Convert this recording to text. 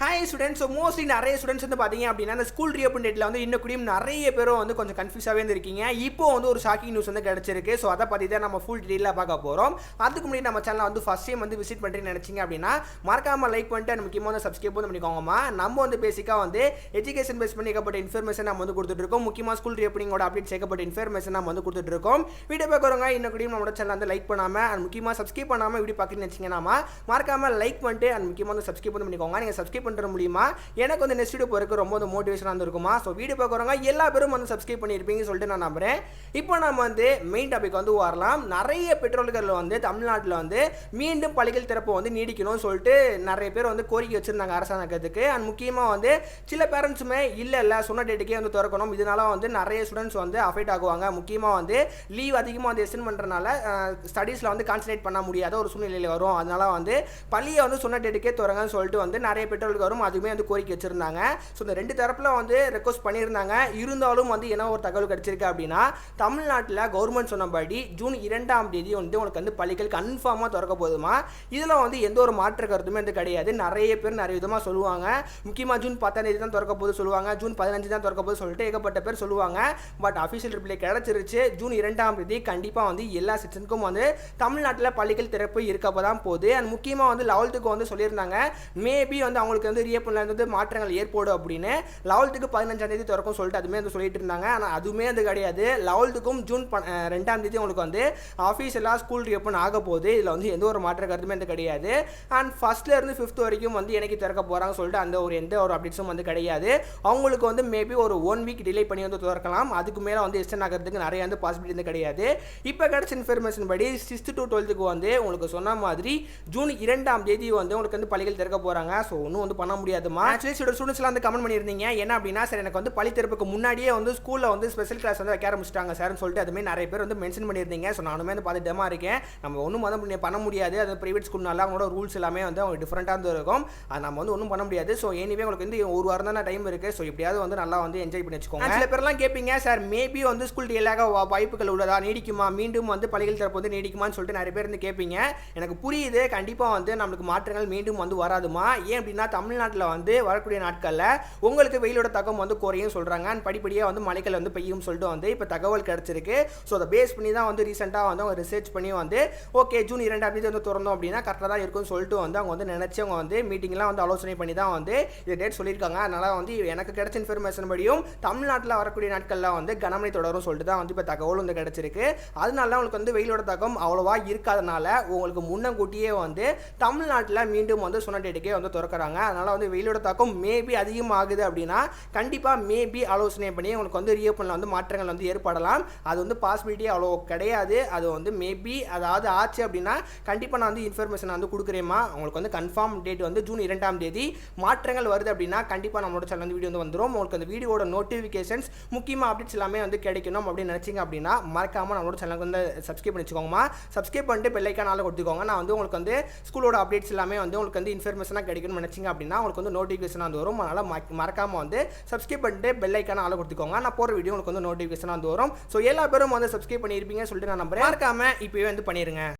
Hi students so mostly நிறைய students வந்து பார்த்தீங்க அப்படின்னா அந்த ஸ்கூல் ரீஓப்பன் டேட்டில் வந்து இன்னும் நிறைய பேரும் வந்து கொஞ்சம் கன்ஃபியூஸாகவே இருந்திருக்கீங்க. இப்போ வந்து ஒரு ஷாக்கிங் நியூஸ் வந்து கிடச்சிருக்கு. ஸோ அதை பற்றி தான் நம்ம ஃபுல் டீட்டெயிலாக பார்க்க போகிறோம் அதுக்கு முன்னாடி நம்ம சேனலை வந்து ஃபஸ்ட் டைம் வந்து விசிட் பண்ணுறீங்கன்னு நினச்சிங்க அப்படின்னா மறக்காமல் லைக் பண்ணிட்டு முக்கியமாக வந்து சப்ஸ்கிரைப் வந்து பண்ணிக்கோங்கம்மா. நம்ம வந்து பேசிக்காக வந்து எஜுகேஷன் பேஸ் பண்ணிக்கப்பட்ட இன்ஃபர்மேஷன் நம்ம வந்து கொடுத்துட்ருக்கோம் முக்கியமாக ஸ்கூல் ரீஓப்பனிங்கோட அப்டேட் ஏகப்பட்ட இன்ஃபர்மேஷன் நம்ம வந்து கொடுத்துட்ருக்கோம் வீடியோ பார்க்குறவங்க இன்னும் கூடியும் நம்மளோட சேனல் வந்து லைக் பண்ணாமல் அண்ட் முக்கியமாக சப்ஸ்கிரைப் பண்ணாமல் வீடியோ பார்க்குறீங்கன்னு நினச்சிங்கன்னா மறக்காமல் லைக் பண்ணிட்டு அண்ட் முக்கியமாக வந்து சப்ஸ்கிரைப் வந்து பண்ணிக்கோங்க. நீங்கள் சப்ஸ்கிரைப் பண்ணுற மூலியமா எனக்கு வந்து நெக்ஸ்ட் வீடியோ போகிறதுக்கு ரொம்ப வந்து மோட்டிவேஷனாக இருந்திருக்குமா? ஸோ வீடியோ பார்க்குறவங்க எல்லா பேரும் வந்து சப்ஸ்கிரைப் பண்ணியிருப்பீங்கன்னு சொல்லிட்டு நான் நம்புகிறேன் இப்போ நம்ம வந்து மெயின் டாபிக் வந்து வரலாம். நிறைய பெட்ரோல்கள் வந்து தமிழ்நாட்டில் வந்து மீண்டும் பள்ளிகள் திறப்பு வந்து நீடிக்கணும்னு சொல்லிட்டு நிறைய பேர் வந்து கோரிக்கை வச்சுருந்தாங்க அரசாங்கத்துக்கு. அண்ட் முக்கியமாக வந்து சில பேரண்ட்ஸுமே இல்லை இல்லை சொன்ன டேட்டுக்கே வந்து திறக்கணும். இதனால வந்து நிறைய ஸ்டூடெண்ட்ஸ் வந்து அஃபெக்ட் ஆகுவாங்க. முக்கியமாக வந்து லீவ் அதிகமாக வந்து எக்ஸ்டெண்ட் பண்ணுறனால ஸ்டடீஸில் வந்து கான்சன்ட்ரேட் பண்ண முடியாத ஒரு சூழ்நிலையில் வரும். அதனால வந்து பள்ளியை வந்து சொன்ன டேட்டுக்கே திறங்கன்னு சொல்லிட்டு வந்து நிறைய பெட்ரோல் பெற்றோர்களுக்கு வரும். அதுவுமே வந்து கோரிக்கை வச்சுருந்தாங்க. ஸோ இந்த ரெண்டு தரப்பில் வந்து ரெக்வஸ்ட் பண்ணியிருந்தாங்க. இருந்தாலும் வந்து என்ன ஒரு தகவல் கிடச்சிருக்கு அப்படின்னா தமிழ்நாட்டில் கவர்மெண்ட் சொன்னபடி ஜூன் இரண்டாம் தேதி வந்து உங்களுக்கு வந்து பள்ளிகள் கன்ஃபார்மாக திறக்க போதுமா? இதில் வந்து எந்த ஒரு மாற்று கருத்துமே வந்து கிடையாது. நிறைய பேர் நிறைய விதமாக சொல்லுவாங்க. முக்கியமாக ஜூன் பத்தாம் தேதி தான் திறக்க போது சொல்லுவாங்க. ஜூன் பதினஞ்சு தான் திறக்க போது சொல்லிட்டு ஏகப்பட்ட பேர் சொல்லுவாங்க. பட் அஃபிஷியல் ரிப்ளை கிடச்சிருச்சு. ஜூன் இரண்டாம் தேதி கண்டிப்பாக வந்து எல்லா செக்ஷனுக்கும் வந்து தமிழ்நாட்டில் பள்ளிகள் திறப்பு இருக்கப்போ தான் போகுது. அண்ட் முக்கியமாக வந்து லெவல்த்துக்கு வந்து சொல்லியிருந்தாங்க. மேபி வந்து அவங்களுக்கு வந்து ரீஓப்பனில் வந்து மாற்றங்கள் ஏற்படும் அப்படின்னு லெவல்த்துக்கு பதினஞ்சாம் தேதி திறக்கும் சொல்லிட்டு அதுவுமே வந்து சொல்லிட்டு இருந்தாங்க. ஆனால் அதுவுமே அது கிடையாது. லெவல்த்துக்கும் ஜூன் ப- ரெண்டாம் தேதி உங்களுக்கு வந்து ஆஃபீஸ் எல்லாம் ஸ்கூல் ரீஓப்பன் ஆக போகுது. இதில் வந்து எந்த ஒரு மாற்ற கருத்துமே வந்து கிடையாது. அண்ட் ஃபஸ்ட்லேருந்து ஃபிஃப்த் வரைக்கும் வந்து எனக்கு திறக்க போகிறாங்க சொல்லிட்டு அந்த ஒரு எந்த ஒரு அப்டேட்ஸும் வந்து கிடையாது. அவங்களுக்கு வந்து மேபி ஒரு ஒன் வீக் டிலே பண்ணி வந்து திறக்கலாம். அதுக்கு மேலே வந்து எக்ஸ்டன் ஆகிறதுக்கு நிறைய வந்து பாசிபிலிட்டி வந்து கிடையாது. இப்போ கிடச்ச இன்ஃபர்மேஷன் படி சிக்ஸ்த் டு டுவெல்த்துக்கு வந்து உங்களுக்கு சொன்ன மாதிரி ஜூன் இரண்டாம் தேதி வந்து உங்களுக்கு வந்து பள்ளிகள் திறக்க போகிறாங்க ஸோ ஒன்றும் வந்து பண்ண முடியாதுமா ஆக்சுவலி சில ஸ்டூடெண்ட்ஸ்லாம் வந்து கமெண்ட் பண்ணியிருந்தீங்க. என்ன அப்படின்னா சார் எனக்கு வந்து பள்ளி திறப்புக்கு முன்னாடியே வந்து ஸ்கூலில் வந்து ஸ்பெஷல் கிளாஸ் வந்து வைக்க ஆரம்பிச்சிட்டாங்க சார்னு சொல்லிட்டு அதுமாதிரி நிறைய பேர் வந்து மென்ஷன் பண்ணியிருந்தீங்க. ஸோ நானுமே வந்து பார்த்து டெமா இருக்கேன். நம்ம ஒன்றும் வந்து பண்ண முடியாது. அது ப்ரைவேட் ஸ்கூல்னால அவங்களோட ரூல்ஸ் எல்லாமே வந்து அவங்க டிஃப்ரெண்ட்டாக வந்து இருக்கும். அது நம்ம வந்து ஒன்றும் பண்ண முடியாது. ஸோ எனிவே உங்களுக்கு வந்து ஒரு வாரம் தானே டைம் இருக்குது ஸோ எப்படியாவது வந்து நல்லா வந்து என்ஜாய் பண்ணி வச்சுக்கோங்க. சில பேர்லாம் கேட்பீங்க சார் மேபி வந்து ஸ்கூல் டேலாக வாய்ப்புகள் உள்ளதா? நீடிக்குமா? மீண்டும் வந்து பள்ளிகள் திறப்பு வந்து நீடிக்குமான்னு சொல்லிட்டு நிறைய பேர் வந்து கேட்பீங்க எனக்கு புரியுது. கண்டிப்பாக வந்து நம்மளுக்கு மாற்றங்கள் மீண்டும் வந்து வராதுமா ஏன் அப்படின்னா தமிழ்நாட்டில் வந்து வரக்கூடிய நாட்களில் உங்களுக்கு வெயிலோட தாக்கம் வந்து குறையும் சொல்கிறாங்க அண்ட் படிப்படியாக வந்து மலைகள் வந்து பெய்யும் சொல்லிட்டு வந்து இப்போ தகவல் கிடச்சிருக்கு. ஸோ அதை பேஸ் பண்ணி தான் வந்து ரீசெண்டாக வந்து அவங்க ரிசர்ச் பண்ணி வந்து ஓகே ஜூன் இரண்டாம் தேதி வந்து திறந்தோம் அப்படின்னா கரெக்டாக தான் இருக்கும்னு சொல்லிட்டு வந்து அவங்க வந்து நினச்சி அவங்க வந்து மீட்டிங்லாம் வந்து ஆலோசனை பண்ணி தான் வந்து இது டேட் சொல்லியிருக்காங்க. அதனால் வந்து எனக்கு கிடைச்ச இன்ஃபர்மேஷன் படியும் தமிழ்நாட்டில் வரக்கூடிய நாட்களில் வந்து கனமழை தொடரும் சொல்லிட்டு தான் வந்து இப்போ தகவல் வந்து கிடச்சிருக்கு. அதனால உங்களுக்கு வந்து வெயிலோட தாக்கம் அவ்வளோவா இருக்காதனால உங்களுக்கு முன்னக்கூட்டியே வந்து தமிழ்நாட்டில் மீண்டும் வந்து சொன்ன டேட்டுக்கே வந்து திறக்கிறாங்க. அதனால் வந்து வெயிலோட தாக்கம் மேபி அதிகமாகுது அப்படின்னா கண்டிப்பாக மேபி ஆலோசனை பண்ணி உங்களுக்கு வந்து ரீஓப்பனில் வந்து மாற்றங்கள் வந்து ஏற்படலாம். அது வந்து பாசிபிலிட்டி அவ்வளோ கிடையாது. அது வந்து மேபி அதாவது ஆச்சு அப்படின்னா கண்டிப்பாக நான் வந்து இன்ஃபர்மேஷன் வந்து கொடுக்குறேம்மா. உங்களுக்கு வந்து கன்ஃபார்ம் டேட் வந்து ஜூன் இரண்டாம் தேதி மாற்றங்கள் வருது அப்படின்னா கண்டிப்பாக நம்மளோட சேனல் வந்து வீடியோ வந்து வந்துடும் உங்களுக்கு அந்த வீடியோட நோட்டிஃபிகேஷன்ஸ் முக்கியமாக அப்டேட்ஸ் எல்லாமே வந்து கிடைக்கணும் அப்படின்னு நினச்சிங்க அப்படின்னா மறக்காமல் நம்மளோட சேனலுக்கு வந்து சப்ஸ்கிரைப் பண்ணி வச்சுக்கோங்கம்மா சப்ஸ்கிரைப் பண்ணிட்டு பெல்லைக்கானால கொடுத்துக்கோங்க. நான் வந்து உங்களுக்கு வந்து ஸ்கூலோட அப்டேட்ஸ் எல்லாமே வந்து உங்களுக்கு வந்து இன்ஃபர்மேஷனாக கிடைக்கணும்னு நினச்சிங்க அப்படின்னா உங்களுக்கு வந்து நோட்டிஃபிகேஷன் வந்து வரும். அதனால் மறக்காமல் வந்து சப்ஸ்கிரைப் பண்ணிட்டு பெல்லைக்கான ஆளை கொடுத்துக்கோங்க. நான் போகிற வீடியோ உங்களுக்கு வந்து நோட்டிஃபிகேஷன் வந்து வரும். ஸோ எல்லா பேரும் வந்து சப்ஸ்கிரைப் பண்ணியிருப்பீங்கன்னு சொல்லிட்டு நான் நம்புறேன். மறக்காமல் இப்போவே வந்து பண்ணிடுங்க